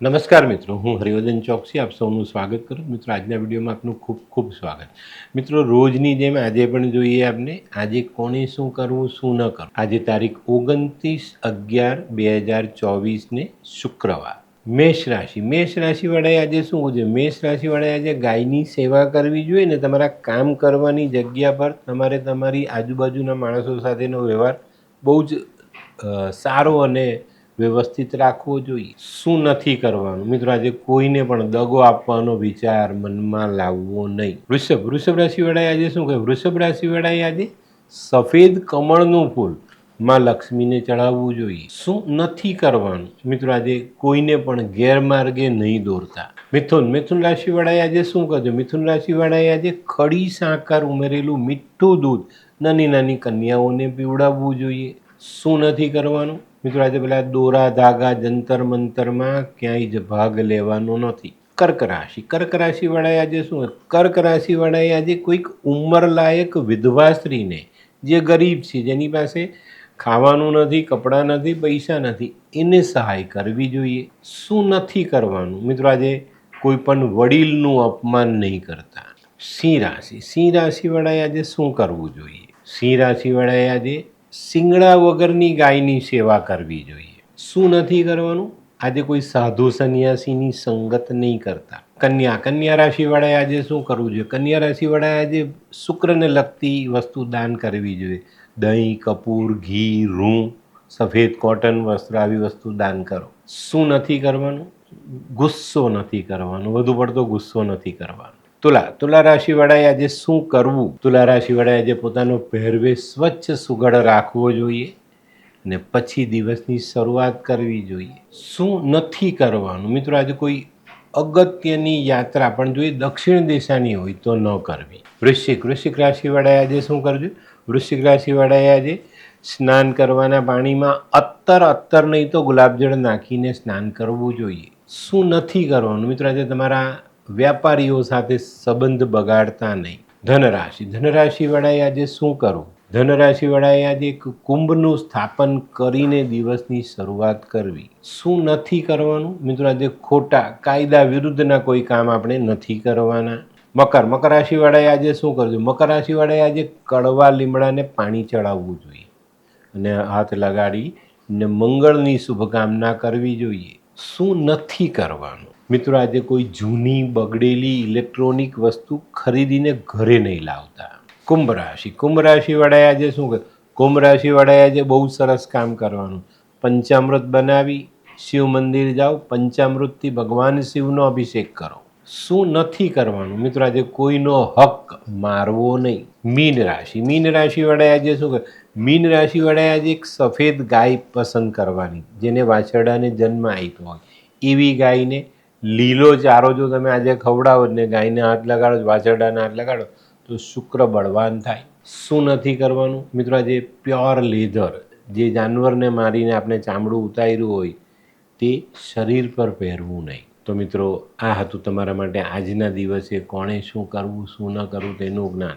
નમસ્કાર મિત્રો, હું હરિવર્ધન ચોકસી, આપ સૌનું સ્વાગત કરું. મિત્રો, આજના વિડીયોમાં આપનું ખૂબ ખૂબ સ્વાગત. મિત્રો, રોજની જેમ આજે પણ જોઈએ આપને, આજે કોણે શું કરવું, શું ન કરવું? આજે તારીખ ઓગણત્રીસ અગિયાર બે હજાર ચોવીસને શુક્રવાર. મેષ રાશિ. મેષ રાશિવાળાએ આજે શું છે મેષ રાશિવાળાએ આજે ગાયની સેવા કરવી જોઈએ ને તમારા કામ કરવાની જગ્યા પર તમારે તમારી આજુબાજુના માણસો સાથેનો વ્યવહાર બહુ જ સારો અને વ્યવસ્થિત રાખવો જોઈએ. શું નથી કરવાનું? મિત્રો, આજે કોઈને પણ દગો આપવાનો વિચાર મનમાં લાવવો નહીં. વૃષભ વૃષભ રાશિવાળાએ આજે શું કહે વૃષભ રાશિવાળાએ આજે સફેદ કમળનું ફૂલમાં લક્ષ્મીને ચડાવવું જોઈએ. શું નથી કરવાનું? મિત્રો, આજે કોઈને પણ ગેરમાર્ગે નહીં દોરતા. મિથુન મિથુન રાશિવાળાએ આજે શું કરજો મિથુન રાશિવાળાએ આજે ખડી સાકર ઉમેરેલું મીઠું દૂધ નાની નાની કન્યાઓને પીવડાવવું જોઈએ. શું નથી કરવાનું? મિત્રો, આજે પેલા દોરા, ધાગા, જંતર, મંતરમાં ક્યાંય જ ભાગ લેવાનો નથી. કર્ક રાશિ. કર્ક રાશિવાળાએ આજે શું? કર્ક રાશિવાળાએ આજે કોઈક ઉંમરલાયક વિધવા સ્ત્રીને, જે ગરીબ છે, જેની પાસે ખાવાનું નથી, કપડાં નથી, પૈસા નથી, એને સહાય કરવી જોઈએ. શું નથી કરવાનું? મિત્રો, આજે કોઈ પણ વડીલનું અપમાન નહીં કરતા. સિંહ રાશિ. સિંહ રાશિવાળાએ આજે શું કરવું જોઈએ? સિંહ રાશિવાળાએ આજે શિંગડા વગરની ગાયની સેવા કરવી જોઈએ. શું નથી કરવાનું? આજે કોઈ સાધુ સંન્યાસીની સંગત નહીં કરતા. કન્યા કન્યા રાશિવાળાએ આજે શું કરવું જોઈએ? કન્યા રાશિવાળાએ આજે શુક્રને લગતી વસ્તુ દાન કરવી જોઈએ. દહીં, કપૂર, ઘી, રૂં, સફેદ કોટન વસ્ત્ર આવી વસ્તુ દાન કરો. શું નથી કરવાનું? ગુસ્સો નથી કરવાનો. વધુ પડતો ગુસ્સો નથી કરવાનો. તુલા તુલા રાશિવાળાએ આજે શું કરવું? તુલા રાશિવાળાએ આજે પોતાનો પહેરવેશ સ્વચ્છ સુઘડ રાખવો જોઈએ ને પછી દિવસની શરૂઆત કરવી જોઈએ. શું નથી કરવાનું? મિત્રો, આજે કોઈ અગત્યની યાત્રા પણ જોઈએ, દક્ષિણ દિશાની હોય તો ન કરવી. વૃશ્ચિક વૃશ્ચિક રાશિવાળાએ આજે શું કરજો વૃશ્ચિક રાશિવાળાએ આજે સ્નાન કરવાના પાણીમાં અત્તર અત્તર નહીં તો ગુલાબજળ નાખીને સ્નાન કરવું જોઈએ. શું નથી કરવાનું? મિત્રો, આજે તમારા વ્યાપારીઓ સાથે સંબંધ બગાડતા નહીં. ધનરાશિ. ધનરાશિવાળાએ આજે શું કરવું? ધનરાશિવાળાએ આજે એક કુંભનું સ્થાપન કરીને દિવસની શરૂઆત કરવી. શું નથી કરવાનું? મિત્રો, આજે ખોટા કાયદા વિરુદ્ધના કોઈ કામ આપણે નથી કરવાના. મકર. મકર રાશિવાળાએ આજે શું કરવું મકર રાશિવાળાએ આજે કડવા લીમડાને પાણી ચડાવવું જોઈએ અને હાથ લગાડી ને મંગળની શુભકામના કરવી જોઈએ. શું નથી કરવાનું? મિત્રો, આજે કોઈ જૂની, બગડેલી ઇલેક્ટ્રોનિક વસ્તુ ખરીદીને ઘરે નહીં લાવતા. કુંભ રાશિ. કુંભ રાશિવાળાએ આજે શું કરે કુંભ રાશિવાળાએ આજે બહુ સરસ કામ કરવાનું. પંચામૃત બનાવી, શિવ મંદિર જાઓ, પંચામૃતથી ભગવાન શિવનો અભિષેક કરો. શું નથી કરવાનું? મિત્રો, આજે કોઈનો હક મારવો નહીં. મીન રાશિ. મીન રાશિવાળાએ આજે શું કરે મીન રાશિવાળાએ આજે એક સફેદ ગાય પસંદ કરવાની, જેને વાછરડાને જન્મ આપ્યો હોય. એવી ગાયને લીલો ચારો જો તમે આજે ખવડાવો ને ગાયને હાથ લગાડો વાછરડાને હાથ લગાડો, તો શુક્ર બળવાન થાય. શું નથી કરવાનું? મિત્રો, આજે પ્યોર લેધર, જે જાનવરને મારીને આપણે ચામડું ઉતાર્યું હોય, તે શરીર પર પહેરવું નહીં. તો મિત્રો, આ હતું તમારા માટે આજના દિવસે કોણે શું કરવું, શું ન કરવું તેનું જ્ઞાન.